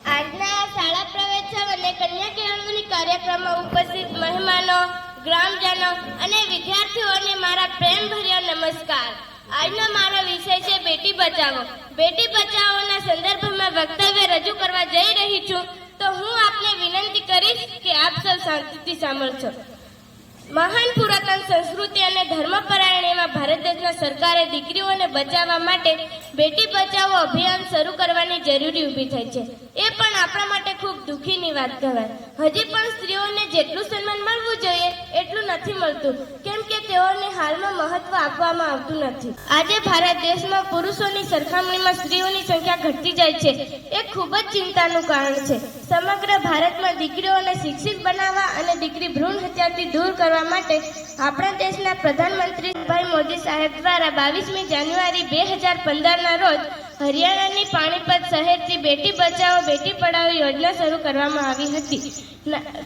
આજના શાળા પ્રવેશોત્સવ અને કન્યા કેળવણી કાર્યક્રમમાં ઉપસ્થિત મહેમાનો, ગ્રામજનો અને વિદ્યાર્થીઓને મારા પ્રેમભર્યા નમસ્કાર. આજનો મારો વિષય છે બેટી બચાવો. બેટી બચાવોના સંદર્ભમાં વક્તવ્ય રજૂ કરવા જઈ રહી છું, તો હું આપને વિનંતી કરીશ કે આપ સૌ શાંતિથી સાંભળજો મહાન પુરાતન સંસ્કૃતિ અને ધર્મપરાયણ એવા ભારત દેશના સરકારે દીકરીઓને બચાવવા માટે બેટી બચાવો અભિયાન શરૂ કરવાની જરૂરી ઊભી થઈ છે. એ પણ આપણા માટે ખૂબ દુઃખીની વાત કહેવાય. હજી પણ સ્ત્રીઓને જેટલું સન્માન મળવું જોઈએ, એટલું નથી મળતું. કેમ કે તેઓને હાલમાં મહત્વ આપવામાં આવતું નથી. આજે ભારત દેશમાં પુરુષોની સરખામણીમાં સ્ત્રીઓની સંખ્યા ઘટતી જાય છે. એ ખૂબ જ ચિંતાનું કારણ છે. સમગ્ર ભારતમાં દીકરીઓને શિક્ષિત બનાવવા અને દીકરી ભ્રૂણ હત્યાથી દૂર કરવા માટે આપણા દેશના પ્રધાનમંત્રી મોદી સાહેબ દ્વારા બાવીસમી જાન્યુઆરી બે હજાર પંદરના રોજ હરિયાણાની પાણીપત શહેરથી બેટી બચાવો, બેટી પઢાઓ યોજના શરૂ કરવામાં આવી હતી.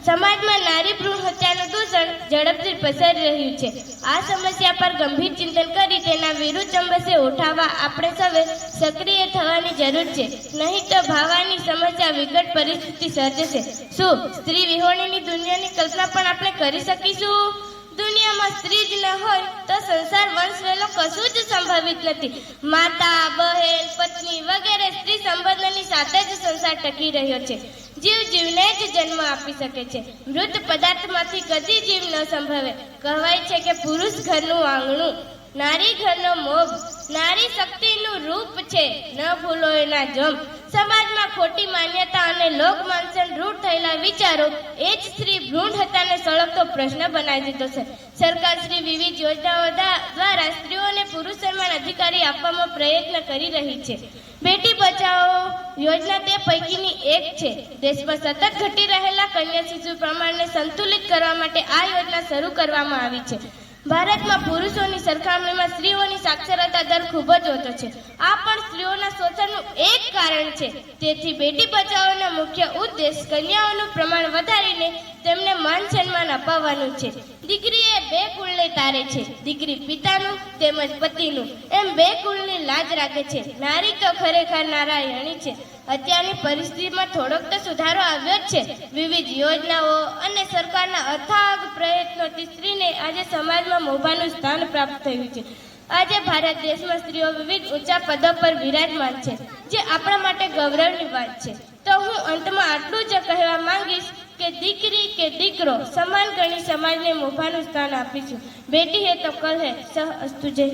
સમાજમાં નારી ભ્રૂણ હત્યાનું દૂષણ ઝડપથી પસરી રહ્યું છે. આ સમસ્યા પર ગંભીર ચિંતન કરી તેના વિરુદ્ધ ચંબસે ઉઠાવવા આપણે સૌએ સક્રિય થવાની જરૂર છે. નહીં તો ભાવાની સમસ્યા વિકટ પરિસ્થિતિ સર્જશે. શું, સ્ત્રી વિહોણીની દુનિયાની કલ્પના પણ આપણે કરી શકીશું? દુનિયામાં સ્ત્રી જ ન હોય તો સંસાર વંશ વેલો કશું જ સંભવિત નથી. માતા, બહેન, પત્ની વગેરે સ્ત્રી સંબંધોની સાથે જ સંસાર ટકી રહ્યો છે. જીવ જીવને જ જન્મ આપી શકે છે. મૃત પદાર્થમાંથી કદી જીવ ન સંભવે કહેવાય છે કે પુરુષ ઘરનું આંગણું, નારી ઘરનો મોભ, નારી શક્તિનું રૂપ છે. ન ભૂલો એના જમ. સમાજમાં ખોટી માન્યતા અને લોક માનસન રૂઢ થયેલા વિચારો, એ જ સ્ત્રી ભ્રૂણ હત્યાને સળગતો પ્રશ્ન બનાવી દીધો છે. સરકાર શ્રી વિવિધ યોજનાઓ દ્વારા સ્ત્રીઓને પુરુષ સન્માન અધિકારી આપવામાં પ્રયત્ન કરી રહી છે. બેટી બચાવો યોજના તે પૈકીની એક છે. દેશમાં સતત ઘટી રહેલા કન્યા શિશુ પ્રમાણને સંતુલિત કરવા માટે આ યોજના શરૂ કરવામાં આવી છે. ભારતમાં પુરુષોની સરખામણીમાં સ્ત્રીઓની સાક્ષરતા દર ખૂબ જ ઓછો છે. આ પણ સ્ત્રીઓના શોષણનું એક કારણ છે. તેથી બેટી બચાવોનો મુખ્ય ઉદ્દેશ કન્યાઓનું પ્રમાણ વધારીને તેમને માન સન્માન અપાવવાનું છે. દીકરી એ બે કુળને તારે છે. દીકરી પિતાનું તેમજ પતિનું. એમ બે કુળની લાજ રાખે છે. નારી તો ખરેખર નારાયણી છે. અત્યારની પરિસ્થિતિમાં થોડોક તો સુધારો આવ્યો જ છે. વિવિધ યોજનાઓ અને સરકારના અથાગ પ્રયત્નોથી સ્ત્રીને આજે સમાજમાં મોભાનું સ્થાન પ્રાપ્ત થયું છે. આજે ભારત દેશમાં સ્ત્રીઓ વિવિધ ઊંચા પદો પર વિરાજમાન છે, જે આપણા માટે ગૌરવની વાત છે. તો હું અંતમાં આટલું જ કહેવા માંગીશ કે દીકરી કે દીકરો સમાન ગણી સમાજને મોભાનું સ્થાન આપીશું. બેટી હે તો કલ હે, સહ અસ્તુ જય.